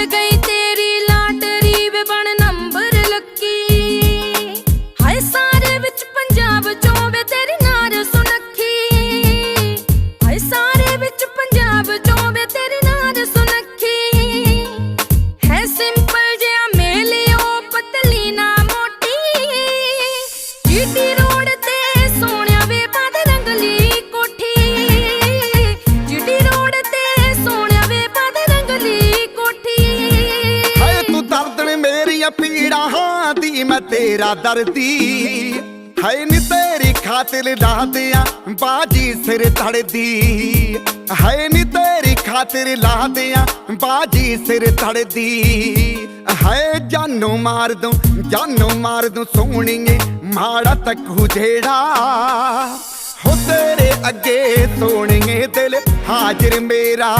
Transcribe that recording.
ਖੁੱਲ ਗਈ ਤੇਰੀ ਲਾਟਰੀ ਵੇ ਬਣ ਨੰਬਰ ਲੱਕੀ। ਹਾਏ ਸਾਰੇ ਵਿੱਚ ਪੰਜਾਬ ਚੋਂ ਵੇ ਤੇਰੀ ਨਾਰ ਸੁਨੱਖੀ। ਹਾਏ ਸਾਰੇ ਵਿੱਚ ਪੰਜਾਬ ਚੋਂ ਵੇ ਤੇਰੀ ਨਾਰ ਸੁਨੱਖੀ। ਹੈ ਸਿੰਪਲ ਜਿਹਾ ਮੇਲਿਓ, ਪਤਲੀ ਨਾ ਮੋਟੀ। ਜੀਟੀ ਪੀੜਾਂ ਦੀ ਮੈਂ ਤੇਰਾ ਦਰਦੀ। ਹਾਏ ਨੀ ਤੇਰੀ ਖਾਤਰ ਲਾਦਿਆਂ ਬਾਜੀ ਸਿਰ ਧੜਦੀ। ਹੈ ਨੀ ਤੇਰੀ ਖਾਤਰ ਲਾਦਿਆਂ ਬਾਜੀ ਸਿਰ ਧੜਦੀ। ਹੈ ਜਾਨੋਂ ਮਾਰ ਦੂੰ, ਜਾਨੋਂ ਮਾਰ ਦੂੰ ਸੋਹਣੀਏ, ਮਾੜਾ ਤੱਕੂ ਜਿਹੜਾ। ਹੋ ਤੇਰੇ ਅੱਗੇ ਸੋਹਣੀਏ ਦਿਲ ਹਾਜ਼ਰ ਮੇਰਾ।